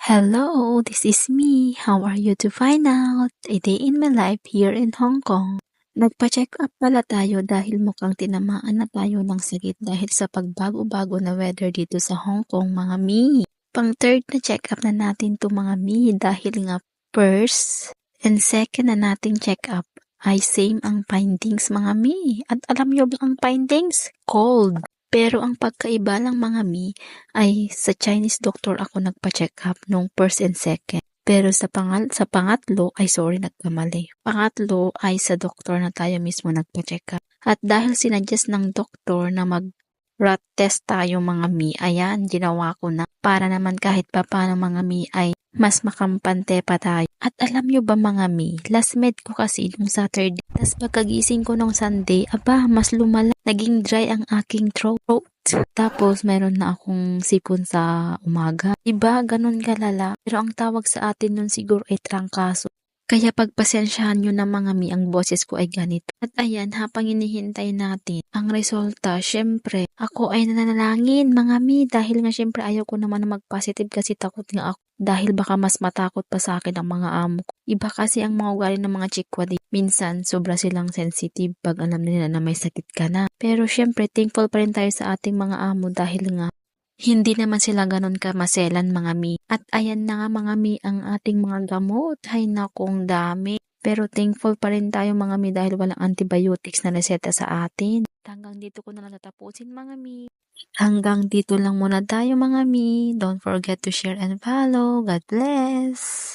Hello, this is me. How are you to find out? A day in my life here in Hong Kong. Nagpa-check up pala tayo dahil mukhang tinamaan na tayo ng sakit dahil sa pagbago-bago na weather dito sa Hong Kong mga mi. Pang third na check up na natin to mga mi dahil nga first and second na nating check up ay same ang findings mga mi. At alam nyo ba ang findings? Cold. Pero ang pagkaiba lang mga mi ay sa Chinese doctor ako nagpa-check up nung first and second. Pero sa, pangal sa pangatlo ay sorry nagkamali. Pangatlo ay sa doktor na tayo mismo nagpa-check up. At dahil sinadjust ng doktor na mag rat test tayo mga mi, ayan, ginawa ko na. Para naman kahit pa paano mga mi ay mas makampante pa tayo. At alam nyo ba mga mi, last med ko kasi nung Saturday. Tapos pagkagising ko nung Sunday, aba, mas lumala. Naging dry ang aking throat. Tapos mayroon na akong sipon sa umaga. Iba, ganun kalala. Pero ang tawag sa atin nun siguro ay trangkaso. Kaya pagpasensyahan nyo na mga mi, ang boses ko ay ganito. At ayan, habang inihintay natin ang resulta, syempre, ako ay nananalangin mga mi dahil nga syempre ayaw ko naman na mag-positive kasi takot nga ako dahil baka mas matakot pa sa akin ang mga amo ko. Iba kasi ang mga ugali ng mga chikwa di. Minsan, sobra silang sensitive pag alam nila na may sakit ka na. Pero syempre, thankful pa rin tayo sa ating mga amo dahil nga hindi naman sila ganun kamaselan mga mi. At ayan na nga mga mi ang ating mga gamot. Hay nakong dami. Pero thankful pa rin tayo mga mi dahil walang antibiotics na reseta sa atin. Hanggang dito ko na lang tatapusin mga mi. Hanggang dito lang muna tayo mga mi. Don't forget to share and follow. God bless!